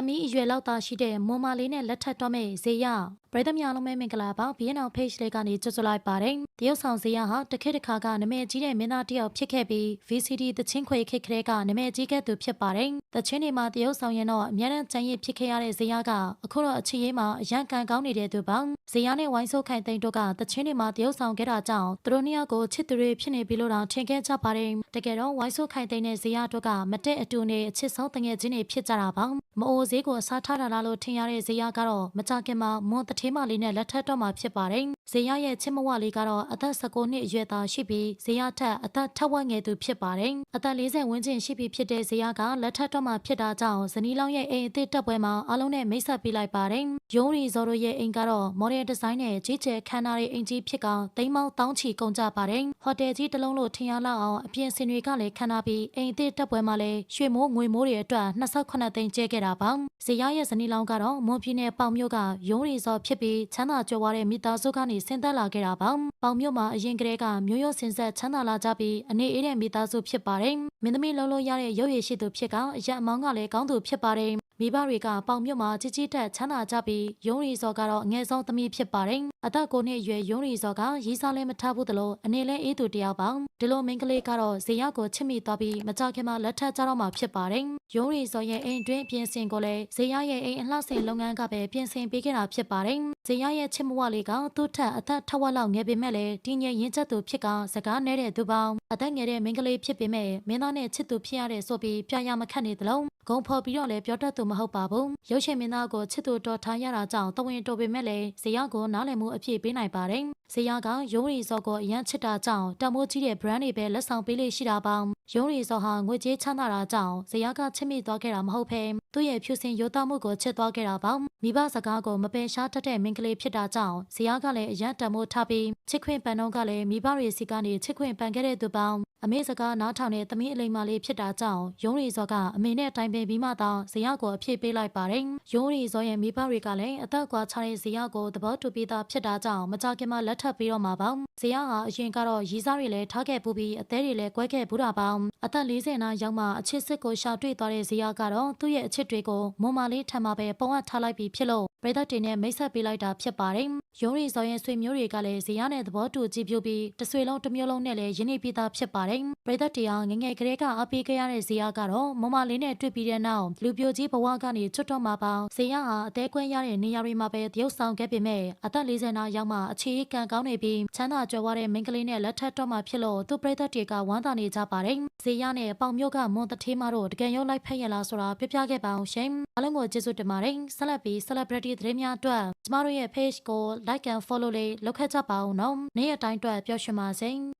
သမီးအရွယ်လောက်သာရှိတဲ့မွန်မလေးနဲ့လက်ထပ်တော့မဲ့ဇေယပရိသတ်များလုံးပဲမင်္ဂလာပါဘီယန်အောင် page လေးကနေကြွကြလိုက်ပါတယ်တရုတ်ဆောင်ဇေယဟာတစ်ခေတ်တစ်ခါကနာမည်ကြီးတဲ့မင်းသားတစ်ယောက်ဖြစ်ခဲ့ပြီး VCD တချင်းခွေခေတ်ကလေးကနာမည်ကြီးခဲ့သူဖြစ်ပါတယ်တချင်းတွေမှာတရုတ်ဆောင်ရင်တော့အများနဲ့ချမ်းရည်ဖြစ်ခဲ့ရတဲ့ဇေယကအခုတော့အချစ်ရေးမှာအရန်ကန်ကောင်းနေတဲ့သူပါဇေယနဲ့ဝိုင်းဆိုးခိုင်သိန်းတို့ကတချင်းတွေမှာတရုတ်ဆောင်ခဲ့တာကြောင့်သူတို့နှစ်ယောက်ကိုချစ်သူတွေဖြစ်နေပြီလို့တောင်ထင်ခဲ့ကြပါတယ်တကယ်တော့ဝိုင်းဆိုးခိုင်သိန်းနဲ့ဇေယတို့ကမတက်အတူနဲ့အချစ်ဆုံးတငယ်ချင်းတွေဖြစ်ကြတာပါမအိုဈေးကိုအစားထားတာလားလို့ထင်ရတဲ့ဇေယကတော့မကြခင်မှာမွန်တထေးမလေးနဲ့လက်ထပ်တော့မှာဖြစ်ပါတယ်ဇေယရဲ့ချစ်မဝလေးကတော့အသက်19နှစ်အရွယ်သားရှိပြီးဇေယထက်အသက်ထက်ဝက်ငယ်သူဖြစ်ပါတယ်အသက်40ဝန်းကျင်ရှိပြီဖြစ်တဲ့ဇေယကလက်ထပ်တော့မှာဖြစ်တာကြောင့်ဇနီးလောင်းရဲ့အိမ်အသစ်တက်ပွဲမှာအားလုံးနဲ့မိတ်ဆက်ပေးလိုက်ပါတယ်ရုံးရီဇော်တို့ရဲ့အိမ်ကတော့မော်ဒယ်ဒီဇိုင်းနဲ့ကြီးကျယ်ခမ်းနားတဲ့အိမ်ကြီးဖြစ်ကောင်တိမ်မောင်းတောင်းချီကုန်ကြပါတယ်ဟိုတယ်ကြီးတစ်လုံးလို့ထင်ရလောက်အောင်အပြင်စင်တွေကလည်းခမ်းနားပြီးအိမ်အသစ်တက်ပွဲမှာလည်းရွှေမိုးငွေမိုးတွေအတွက်28သိန်းကျဲခဲ့တာပါဇေယရဲ့ဇနီးလောင်းကတော့မွန်ပြည်နယ်ပေါင်မြို့ကရုံးရီဇော်ဖြစ်ပြီးချမ်းသာကြွယ်ဝတဲ့မိသားစုကနေဆင်းသက်လာခဲ့တာပါပေါင်မြို့မှာအရင်ကတည်းကမျိုးရိုးစင်ဆက်ချမ်းသာလာကြပြီးအနေအေးတဲ့မိသားစုဖြစ်ပါတယ်မင်းသမီးလုံးလုံးရတဲ့ရုပ်ရည်ရှိသူဖြစ်ကအရက်အမောင်းကလည်းကောင်းသူဖြစ်ပါတယ်မိဘတွေကပေါင်မြုပ်မှာကြီးကြီးတက်ချမ်းသာကြပြီးယုံရီစော်ကတော့အငယ်ဆုံးသမီးဖြစ်ပါတယ်။ အသက်ကိုနှစ်အရွယ်ယုံရီစော်ကရီးစားလည်းမထဘူးသလိုအနေလဲအေးသူတယောက်ပါ။ဒီလိုမိန်းကလေးကတော့ဇေယျကိုချစ်မိသွားပြီးမကြခင်မှာလက်ထပ်ကြတော့မှာဖြစ်ပါတယ်။ယုံရီစော်ရဲ့အိမ်တွင်းပြင်ဆင်ကိုလည်းဇေယျရဲ့အိမ်အလှဆင်လုပ်ငန်းကပဲပြင်ဆင်ပေးခဲ့တာဖြစ်ပါတယ်။ဇေယျရဲ့ချစ်မဝလေးကသူ့ထက်အသက်ထက်ဝက်လောက်ငယ်ပေမဲ့လည်းတင်းငယ်ရင်ကျက်သူဖြစ်ကစကားနဲတဲ့သူပေါင်းအသက်ငယ်တဲ့မိန်းကလေးဖြစ်ပေမဲ့မင်းသားနဲ့ချစ်သူဖြစ်ရတဲ့ဆိုပြီးပြရမခတ်နေသလုံးဂုံဖော်ပြီးတော့လည်းပြောတတ်သူမဟုတ်ပါဘူးရုပ်ရှင်မင်းသားကိုချစ်သူတော်ထားရတာကြောင့်တဝင်တော်ပေမဲ့လည်းဇေယျကိုနားလည်မှုအပြည့်ပေးနိုင်ပါတယ်ဇေယျကရုံးရီစော်ကိုအရန်ချစ်တာကြောင့်တမိုးကြီးတဲ့ brand တွေပဲလက်ဆောင်ပေးလေးရှိတာပါရုံးရီစော်ဟာငွေကြေးချမ်းသာတာကြောင့်ဇေယျကချစ်မိသွားခဲ့တာမဟုတ်ဘဲသူ့ရဲ့ဖြူစင်ရိုးသားမှုကိုချစ်သွားခဲ့တာပါမိဘစကားကိုမပယ်ရှားတတ်တဲ့မိန်းကလေးဖြစ်တာကြောင့်ဇေယျကလည်းအရန်တမိုးထားပြီးချစ်ခွင့်ပန်တော့ကလည်းမိဘတွေစီကနေချစ်ခွင့်ပန်ခဲ့တဲ့သူပေါင်းအမေစကားနားထောင်တဲ့သမီးအလိမ္မာလေးဖြစ်တာကြောင့်ယုံရီစောကအမေနဲ့တိုင်ပင်ပြီးမှသာဇေယျကိုအဖြစ်ပေးလိုက်ပါတယ်။ယုံရီစောရဲ့မိဘတွေကလည်းအသက်ကွာခြားတဲ့ဇေယျကိုသဘောတူပြီးသားဖြစ်တာကြောင့်မကြခင်မှာလက်ထပ်ပြီးတော့မှာပါ။ဇေယျဟာအရင်ကတော့ရီစားတွေလည်းထားခဲ့ပူပြီးအသေးတွေလည်းကွဲခဲ့ဘူးတာပါ။အသက်40နာရောက်မှအချစ်စစ်ကိုရှာတွေ့သွားတဲ့ဇေယျကတော့သူ့ရဲ့အချစ်တွေကိုမွန်မာလေးထံမှာပဲပုံအပ်ထားလိုက်ပြီးဖြစ်လို့ပရိသတ်တွေနဲ့မိတ်ဆက်ပေးလိုက်တာဖြစ်ပါတယ်။ယုံရီစောရဲ့ဆွေမျိုးတွေကလည်းဇေယျနဲ့သဘောတူကြည့်ပြပြီးတဆွေလုံးတစ်မျိုးလုံးနဲ့လည်းယင်းနေပြီးသားဖြစ်ပါတယ်။ပရိသတ်တရားငငယ်ကလေးကအားပေးခဲ့ရတဲ့ဇေယျကတော့မမလေးနဲ့တွေ့ပြီးတဲ့နောက်လူပြိုကြီးဘဝကနေချွတ်တော့မှာပေါဇေယျဟာအသေးခွင့်ရတဲ့နေရာတွေမှာပဲတရုပ်ဆောင်ခဲ့ပေမဲ့အသက်40နာရောက်မှအခြေကံကောင်းနေပြီးချမ်းသာကြွယ်ဝတဲ့မိန်းကလေးနဲ့လက်ထပ်တော့မှာဖြစ်လို့သူပရိသတ်တွေကဝမ်းသာနေကြပါတယ်။ဇေယျနဲ့ပေါင်မျိုးကမွန်တထေးမတို့တကယ်ရုပ်လိုက်ဖက်ရလားဆိုတာပြပြခဲ့ပါအောင်ရှင်။အားလုံးကိုကျေးဇူးတင်ပါတယ်။ဆက်လက်ပြီး celebrity သတင်းများအတွက်ကျမတို့ရဲ့ page ကို like and follow လေးလုပ်ခဲ့ကြပါဦးနော်။နေ့ရက်တိုင်းအတွက်ပျော်ရွှင်ပါစေ။